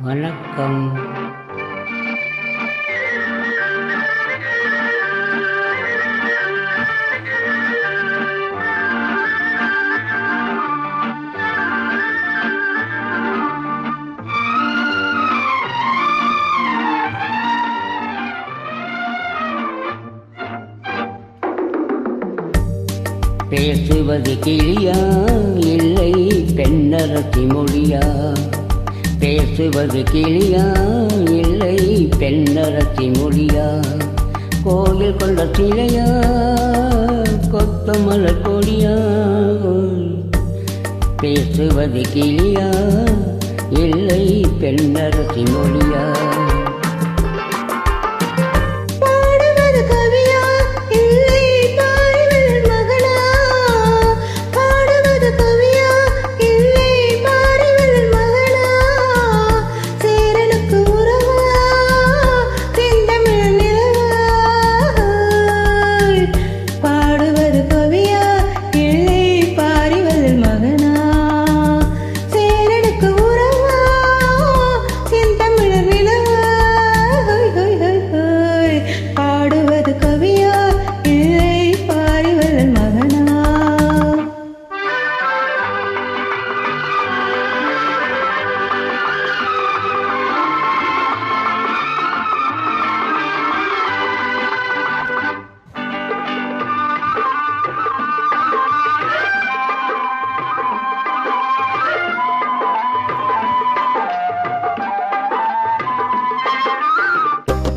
வணக்கம். பேசுவது கிளியா? இல்லை பெண்ணரசி மொழியா? பேசுவது கிளியா? இல்லை பெண்ணரசி மொழியா? கோயில் கொண்ட சிலையா? கொத்தமலர் கொடியா? பேசுவது கிளியா? இல்லை பெண்ணரசி மொழியா?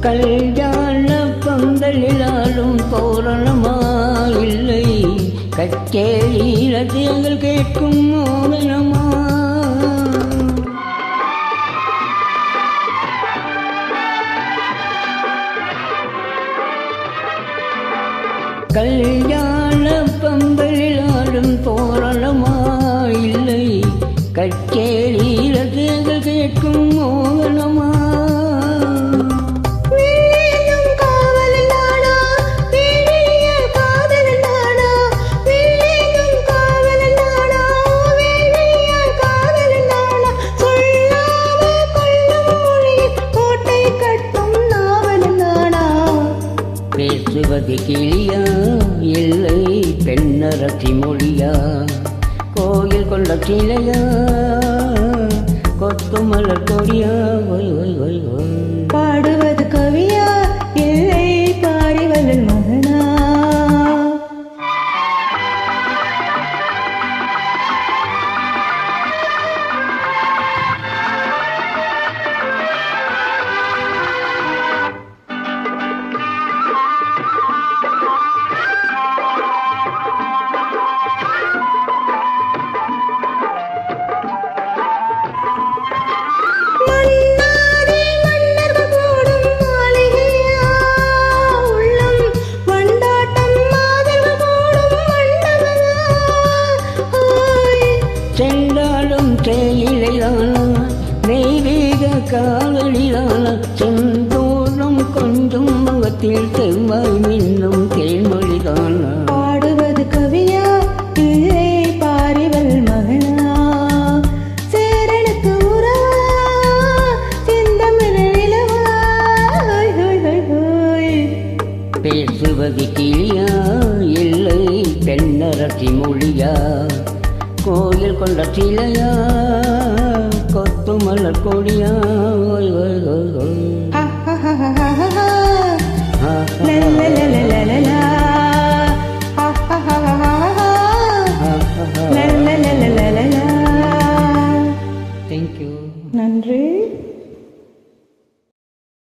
கல்யாண பந்தலிலாலும் தோரணமா இல்லை கச்சேரி ரத்தியங்கள் கேட்கும் மோகனமா பேசுவது கிளியா? இல்லை பெண்ணரசி மொழியா? கோயில் கொண்ட சிலையா கொத்துமலர் கொடியா? ஒய் ஒய் ஒய் ஒய் காதலிதானா செந்தூரம் கொஞ்சம் முகத்தில் செவ்வாய் மின்னும் தேன்மொழிதானா. பாடுவது கவியா இல்லை பாரிவள் மகனா? சேரனுக்கு பேசுவது கிளியா இல்லை பெண்ணரசி மொழியா? கோயில் கொண்ட சிலையா கொத்து மலர் கொடியா